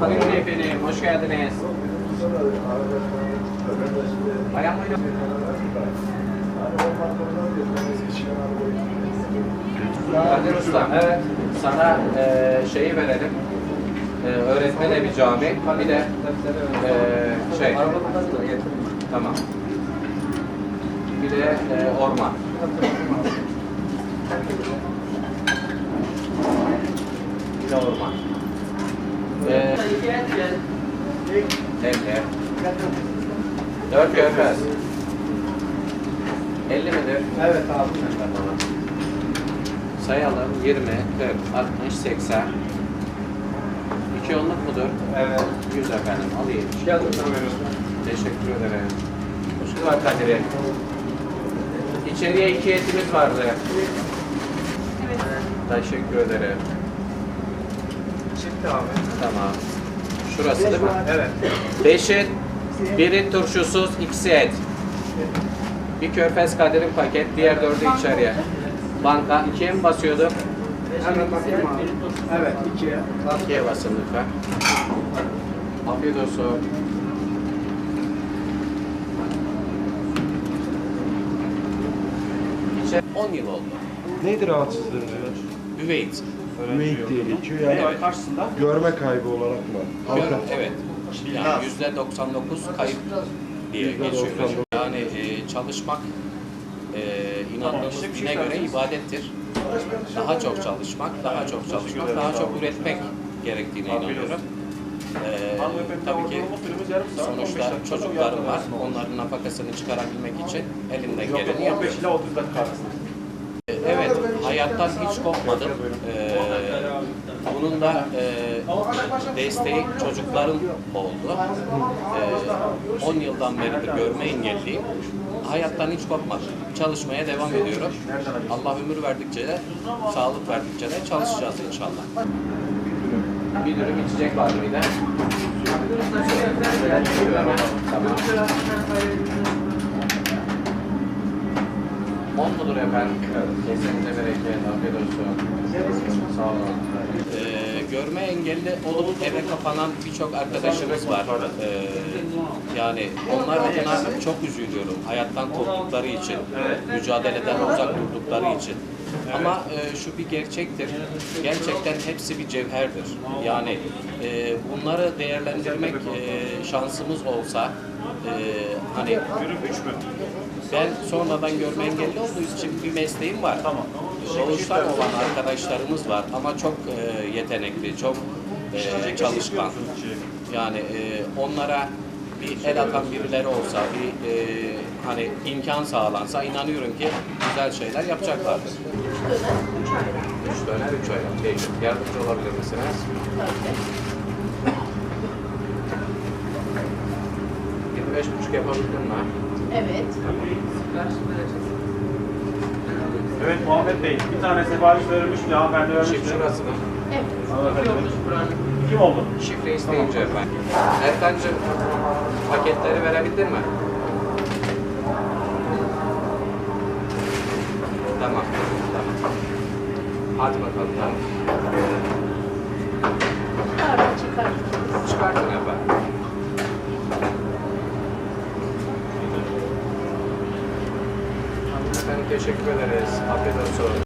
Buyurun efendim, hoş geldiniz. Buyurun. Kadir Usta, evet. Sana e, şeyi verelim. E, öğretmen evi cami, bir de e, şey. Tamam. Bir de e, orman. Bir de orman. E, Evde. Dört körfez. 50 midir? Evet abi. Sayalım. 20, 40, 60, 80. İki onluk mudur? Evet. 100 efendim. Alayım. Gel Teşekkür ederim. Hoş geldin Kadir'e. İçeriye iki etimiz vardı. Teşekkür ederim. Çıktı abi. Tamam. Şurası değil mi? Evet. Beşi, biri turşusuz, ikisi et. Bir körfez kaderin paket, diğer dördü içeriye. Banka ikiye mi basıyorduk? Hemen bakayım abi. Evet ikiye. İkiye basın lütfen. Afiyet olsun. İçe 10 yıl oldu. Nedir rahatsızlığın diyor? Üveyt. Üveyik diye geçiyor yani Evet. Karşısında. görme kaybı olarak mı? Halka. evet. Yani yüzde 99 kayıp diye geçiyor. 99. Yani e, çalışmak e, inandığımız dine göre ibadettir. Daha çok çalışmak, daha çok çalışmak, daha çok üretmek gerektiğine inanıyorum. E, tabii ki sonuçta çocuklarım var. Onların nafakasını çıkarabilmek için elimden geleni yapıyorum. ile 30 dakika arasında. E, Evet, hayattan hiç kopmadım. Ee, bunun da e, desteği çocuklarım oldu. Ee, 10 yıldan beridir görme engelliyim. Hayattan hiç kopmadım. Çalışmaya devam ediyorum. Allah ömür verdikçe de, sağlık verdikçe de çalışacağız inşallah. Bir dürüm içecek var mıydı? Tamam. 10 mudur efendim? Kesinize bereket, afiyet olsun. Sağ olun. Ee, görme engelli olup eve kapanan birçok arkadaşımız var. Ee, yani onlar adına çok üzülüyorum. Hayattan korktukları için, mücadeleden uzak durdukları için. Ama e, şu bir gerçektir. Gerçekten hepsi bir cevherdir. Yani e, bunları değerlendirmek e, şansımız olsa e, hani ben sonradan görme engelli olduğu için bir mesleğim var. Tamam. Doğuştan olan arkadaşlarımız var ama çok e, yetenekli, çok e, çalışkan. Yani e, onlara bir el atan birileri olsa, bir e, hani imkan sağlansa inanıyorum ki güzel şeyler yapacaklardır. Üç döner, üç ayran. Peki. Yardımcı olabilir misiniz? Yirmi beş buçuk yapabildin mi? Evet. Evet Muhammed Bey, bir tane sipariş verilmiş bir hanımefendi vermişti. şurası mı? Evet. Hanımefendi. Kim oldu? Şifre isteyince efendim. Erkancığım paketleri verebildin mi? Tamam. Tamam. Hadi bakalım. Tamam. Pardon çıkarttınız. Çıkartın efendim. Efendim teşekkür ederiz. Afiyet olsun.